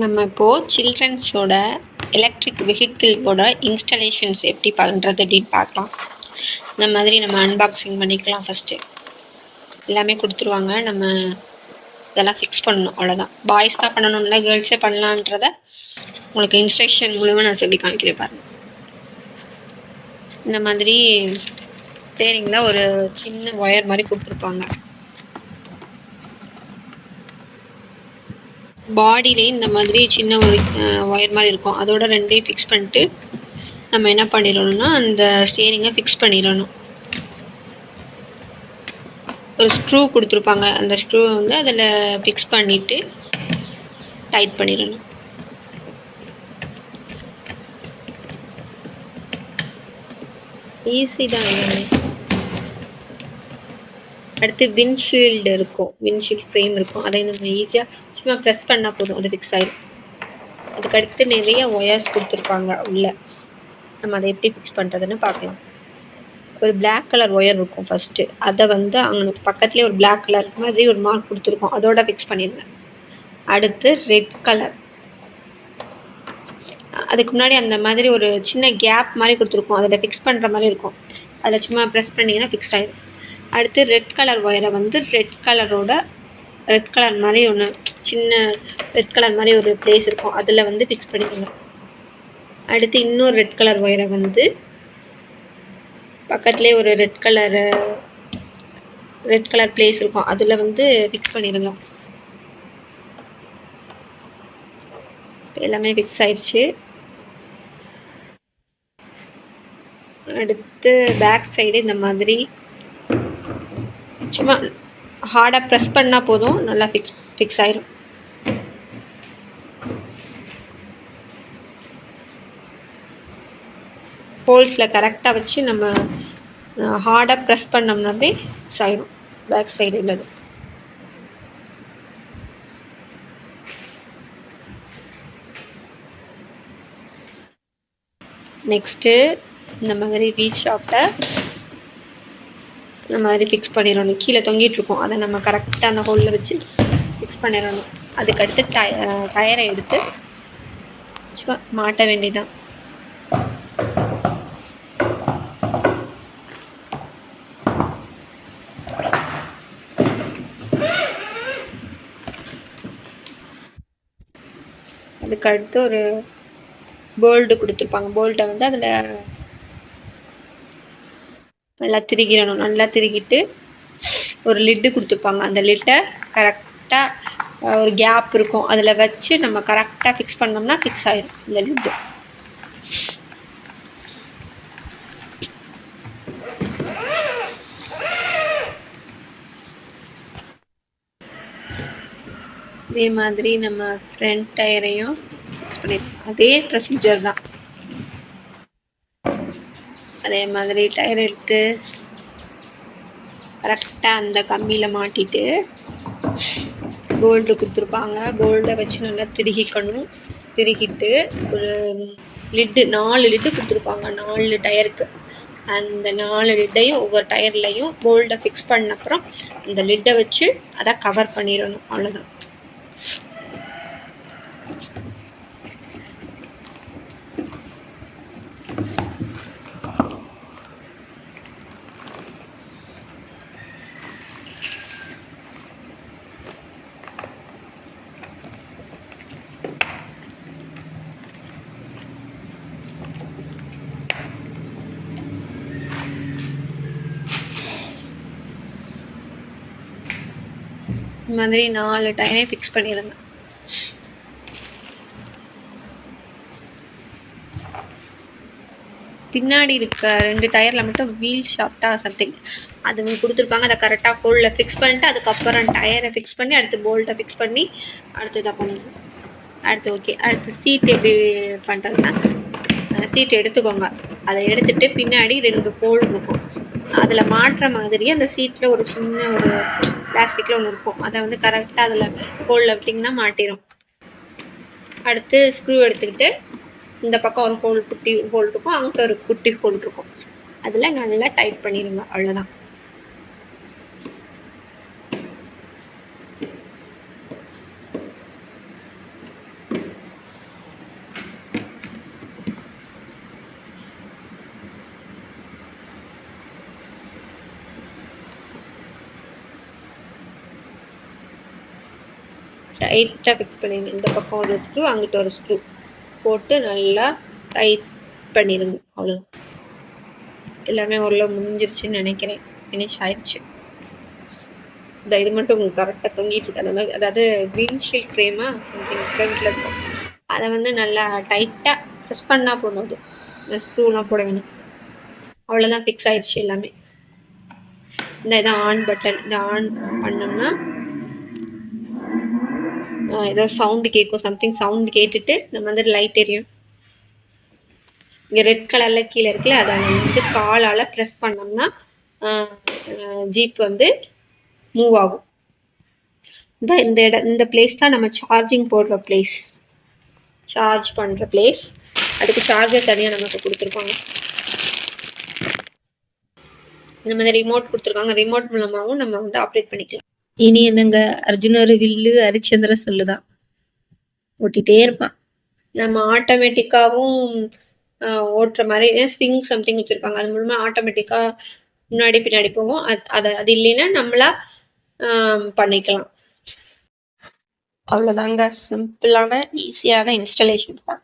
நம்ம இப்போது சில்ட்ரன்ஸோட electric வெஹிக்கிளோட installations எப்படி பண்ணுறது அப்படின்னு பார்க்கலாம். இந்த மாதிரி நம்ம அன்பாக்சிங் பண்ணிக்கலாம் ஃபஸ்ட்டு எல்லாமே கொடுத்துருவாங்க. நம்ம இதெல்லாம் ஃபிக்ஸ் பண்ணணும். அவ்வளோதான் பாய்ஸ் தான் பண்ணணும்ல கேர்ள்ஸே பண்ணலான்றத உங்களுக்கு இன்ஸ்ட்ரக்ஷன் மூலமாக நான் சொல்லி காமிக்கிறேன் பாருங்கள் இந்த மாதிரி ஸ்டேரிங்கில் ஒரு சின்ன ஒயர் மாதிரி கொடுத்துருப்பாங்க. பாடியிலையும் இந்த மாதிரி சின்ன ஒரு ஒயர் மாதிரி இருக்கும். அதோட ரெண்டையும் ஃபிக்ஸ் பண்ணிட்டு நம்ம என்ன பண்ணிடணும்னா அந்த ஸ்டியரிங்கை ஃபிக்ஸ் பண்ணிடணும். ஒரு ஸ்க்ரூ கொடுத்துருப்பாங்க. அந்த ஸ்க்ரூ வந்து அதில் ஃபிக்ஸ் பண்ணிவிட்டு டைட் பண்ணிடணும். ஈஸி தான் எல்லாமே அடுத்து விண்ட்ஷீல்டு இருக்கும். விண்ட்ஷீல்ட் ஃப்ரேம் இருக்கும். அதை நம்ம ஈஸியாக சும்மா ப்ரெஸ் பண்ணால் போதும். அது ஃபிக்ஸ் ஆகிடும் அதுக்கு அடுத்து நிறைய ஒயர்ஸ் கொடுத்துருப்பாங்க உள்ளே. நம்ம அதை எப்படி ஃபிக்ஸ் பண்ணுறதுன்னு பார்க்கலாம். ஒரு பிளாக் கலர் ஒயர் இருக்கும் ஃபஸ்ட்டு அதை வந்து அவங்களுக்கு பக்கத்துலேயே ஒரு பிளாக் கலர் மாதிரி ஒரு மார்க் கொடுத்துருக்கோம். அதோட ஃபிக்ஸ் பண்ணிடுங்க அடுத்து ரெட் கலர் அதுக்கு முன்னாடி அந்த மாதிரி ஒரு சின்ன கேப் மாதிரி கொடுத்துருக்கோம். அதில் ஃபிக்ஸ் பண்ணுற மாதிரி இருக்கும். அதில் சும்மா ப்ரெஸ் பண்ணிங்கன்னா ஃபிக்ஸ் ஆகிடும் அடுத்து ரெட் கலர் ஒயரை வந்து ரெட் கலரோட ரெட் கலர் மாதிரி ஒன்று சின்ன ரெட் கலர் மாதிரி ஒரு பிளேஸ் இருக்கும். அதில் வந்து ஃபிக்ஸ் பண்ணிக்கோங்க. அடுத்து இன்னொரு ரெட் கலர் ஒயரை வந்து பக்கத்துலேயே ஒரு red colour red colour place இருக்கும். அதில் வந்து ஃபிக்ஸ் பண்ணிடுங்க எல்லாமே ஃபிக்ஸ் ஆயிடுச்சு. அடுத்து பேக் சைடு இந்த மாதிரி சும்மா ஹார்டாக ப்ரெஸ் பண்ணால் போதும் நல்லா ஃபிக்ஸ் ஃபிக்ஸ் ஆயிரும். ஹோல்ஸில் கரெக்டாக வச்சு நம்ம ஹார்டாக ப்ரெஸ் பண்ணோம்னாவே ஃபிக்ஸ் ஆயிரும். பேக் சைடு உள்ளது. நெக்ஸ்ட்டு இந்த மாதிரி ரீச் ஷாப்பில் இந்த மாதிரி ஃபிக்ஸ் பண்ணிடணும். கீழே தொங்கிட்டுருக்கோம். அதை நம்ம கரெக்டாக அந்த ஹோலில் வச்சு ஃபிக்ஸ் பண்ணிடணும். அதுக்கடுத்து டய டயரை எடுத்து சும்மா மாட்ட வேண்டியதான் அதுக்கடுத்து ஒரு போல்டு கொடுத்துருப்பாங்க. போல்ட்டை வந்து அதில் நல்லா திருகிடணும். நல்லா திருகிட்டு ஒரு லிட்டு கொடுத்துருப்பாங்க அந்த லிட்டை கரெக்டாக ஒரு கேப் இருக்கும். அதில் வச்சு நம்ம கரெக்டாக ஃபிக்ஸ் பண்ணோம்னா ஃபிக்ஸ் ஆயிடும் இந்த லிட்டு இதே மாதிரி நம்ம ஃப்ரண்ட் டயரையும் ஃபிக்ஸ் பண்ணிருக்கோம் அதே ப்ரொசீஜர் தான். அதே மாதிரி டயர் எடுத்து கரெக்டாக அந்த கம்பியில் மாட்டிட்டு போல்டு கொடுத்துருப்பாங்க. போல்டை வச்சு நல்லா திருகிக்கணும். திருகிட்டு ஒரு லிட்டு நாலு லிட்டு கொடுத்துருப்பாங்க. நாலு டயருக்கு அந்த நாலு லிட்டையும் ஒவ்வொரு டயர்லையும் போல்டை ஃபிக்ஸ் பண்ண அப்புறம் அந்த லிட்டை வச்சு அதை கவர் பண்ணிடணும். அவ்வளோதான் இந்த மாதிரி நாலு டயரையும் ஃபிக்ஸ் பண்ணிடுங்க பின்னாடி இருக்க ரெண்டு டயரில் மட்டும் வீல் ஷாஃப்டாக சம்திங் அது கொடுத்துருப்பாங்க அதை கரெக்டாக கோலில் ஃபிக்ஸ் பண்ணிட்டு அதுக்கப்புறம் டயரை ஃபிக்ஸ் பண்ணி அடுத்து போல்ட்டை ஃபிக்ஸ் பண்ணி அடுத்து இதாக பண்ணணும் அடுத்து ஓகே அடுத்து சீட் எப்படி பண்ணுறதுன்னா சீட் எடுத்துக்கோங்க. அதை எடுத்துகிட்டு பின்னாடி ரெண்டு போல் இருக்கும். அதில் மாட்டுற மாதிரி அந்த சீட்டில் ஒரு சின்ன ஒரு பிளாஸ்டிக்கில் ஒன்று இருக்கும். அதை வந்து கரெக்டாக அதில் ஹோலில் விட்டிங்கன்னா மாட்டிடும் அடுத்து ஸ்க்ரூ எடுத்துக்கிட்டு இந்த பக்கம் ஒரு ஹோல் குட்டி ஹோல் இருக்கும். அங்கே ஒரு குட்டி ஹோல் இருக்கும். அதில் நல்லா டைட் பண்ணிடுங்க அவ்வளோதான் டைட்டாக ஃபிக்ஸ் பண்ணிடுங்க இந்த பக்கம் ஒரு ஸ்க்ரூ அங்கிட்ட ஒரு ஸ்க்ரூ போட்டு நல்லா டைட் பண்ணிடுங்க அவ்வளோ எல்லாமே ஓரளவு முடிஞ்சிருச்சுன்னு நினைக்கிறேன். ஃபினிஷ் ஆயிடுச்சு இந்த இது மட்டும் உங்களுக்கு கரெக்டாக தொங்கிட்டு இருக்கு. அந்த மாதிரி அதாவது விண்ட்ஷீல்ட் ஃப்ரேமாக சம்திங் ஃப்ரண்ட்டில் இருக்கும். அதை வந்து நல்லா டைட்டாக ப்ரெஸ் பண்ணால் போதும் அது. இந்த ஸ்க்ரூலாம் போட வேணும். அவ்வளோதான் ஃபிக்ஸ் ஆயிடுச்சு எல்லாமே. இந்த இதான் ஆன் பட்டன் இந்த ஆன் பண்ணோம்னா ஏதோ சவுண்டு கேட்கும் சம்திங் சவுண்டு கேட்டுட்டு நம்ம வந்து லைட் எரியும். இங்கே ரெட் கலரில் கீழே இருக்குல்ல அதை வந்து காலால் ப்ரெஸ் பண்ணோம்னா ஜீப் வந்து மூவ் ஆகும். இந்த இந்த இடம் இந்த பிளேஸ் தான் நம்ம சார்ஜிங் போடுற பிளேஸ் சார்ஜ் பண்ணுற பிளேஸ் அதுக்கு சார்ஜர் தனியாக நமக்கு கொடுத்துருப்பாங்க. இந்த மாதிரி ரிமோட் கொடுத்துருக்காங்க. ரிமோட் மூலமாகவும் நம்ம வந்து ஆப்ரேட் பண்ணிக்கலாம். இனி என்னங்க? அர்ஜுனர் வில்லு ஹரிச்சந்திர சொல்லுதான். ஓட்டிகிட்டே இருப்பான். நம்ம ஆட்டோமேட்டிக்காகவும் ஓட்டுற மாதிரி ஸ்விங் சம்திங் வச்சுருப்பாங்க. அது மூலமாக ஆட்டோமேட்டிக்காக முன்னாடி பின்னாடி போகும். அது அது அது இல்லைன்னா நம்மளா பண்ணிக்கலாம். அவ்வளோதாங்க சிம்பிளான ஈஸியான இன்ஸ்டலேஷன் தான்.